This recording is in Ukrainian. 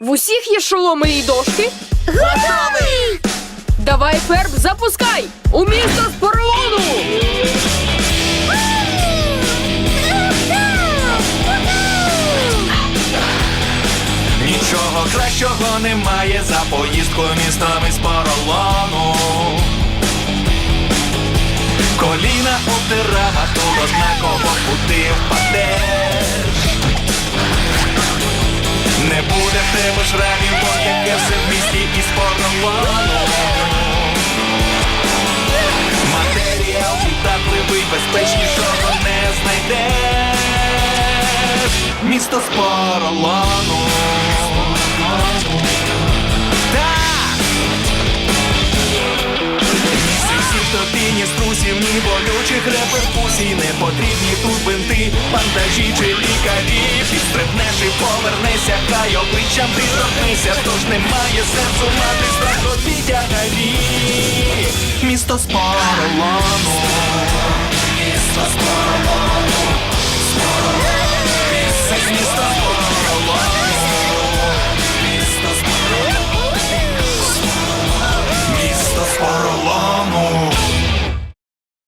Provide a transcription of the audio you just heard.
В усіх є шоломи і дошки. Готовий! Давай, Ферб, запускай! У місто з поролону! Нічого кращого немає за поїздкою містом із поролону. Коліна обдирав, а тут однаково куди тебе шрамів, бо яке все в місті із поролону. Матеріал піддатливий, безпечнішого не знайдеш. Місто з поролону. Ні струсів, ні болючих реперкусій Не потрібні тут бинти, бандажі чи лікарі Повернешся, хай обличчям ти Тож немає сенсу мати страх, обідя з Місто з поролону